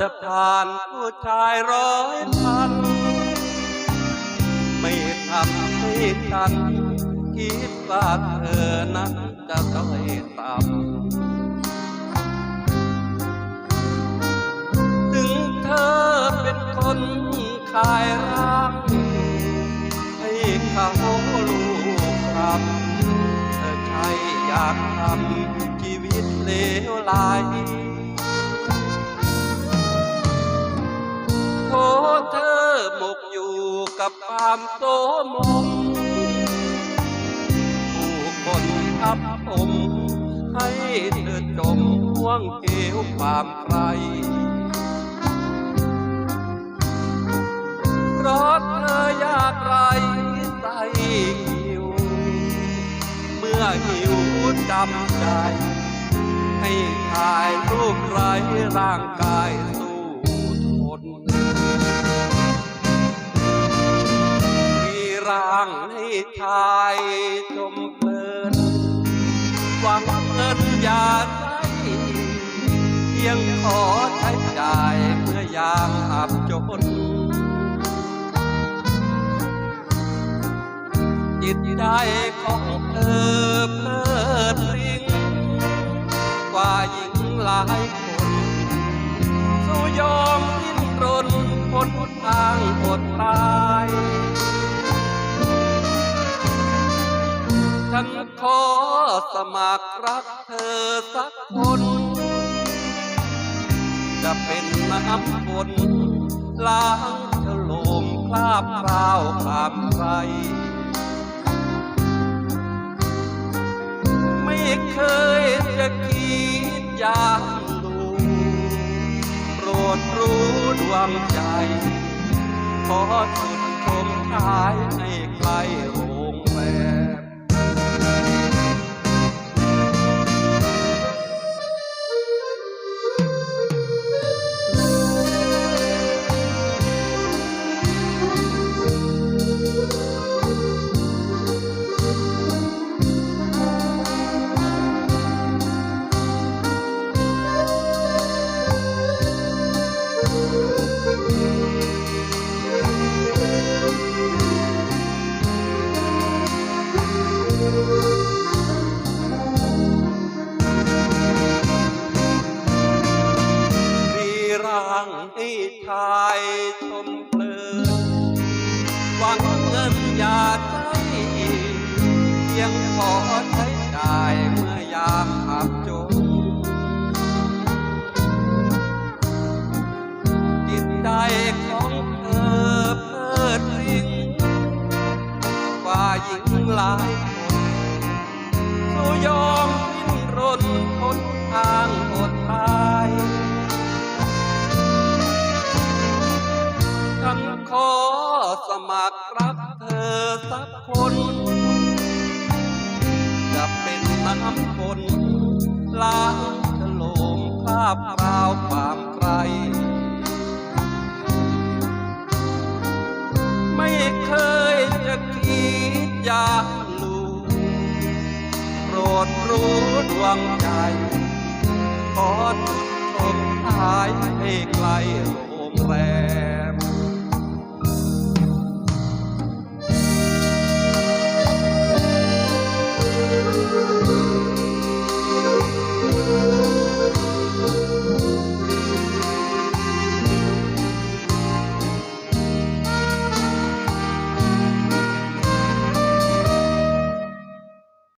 จะผ่านผู้ชายร้อยพัน ไม่ทำให้ฉันคิดว่าเธอนั้นจะด้อยต่ำถึงเธอเป็นคนขายร่างให้เขาลูกครับเธอใช่อยากทำชีวิตเลวไหล กับความโสมมผู้คนทับผม ให้เธอจมห่วงเกวความใครเพราะเธอยากไรใส่หิว เมื่อหิวจำใจให้ชายรูปไรร่างกายสู้ทนางให้ชายชมเพลินหวังเงินอย่าใช้เพียงขอใช้จ่ายเมื่อยามอับจน จิตใจของเธอเพลิดริ้งกว่าหญิงหลายคนสู้ยอมดิ้นรนพ้นทางอดตาย ฉันขอสมัครรักเธอสักคน จะเป็นน้ำฝนล้างฉโลมคราบคราวความไรไม่เคยจะคิดอยากลูโปรดรู้ดวงใจ ขอจุดชมชายให้ใกล้โรงแร เงินอย่าใช้เพียงขอใช้จ่ายเมื่อยามอับจนจิตใจของเธอเพลิดพริ้งกว่าหญิงหลายคนสู้ยอมดิ้นรน กคนจะเป็นน้ำฝนล้างฉโลมคราบคราวความใครไม่เคยจะคิดอยากลูโปรดรู้ดวงใจขอจุดชมทายให้ไกล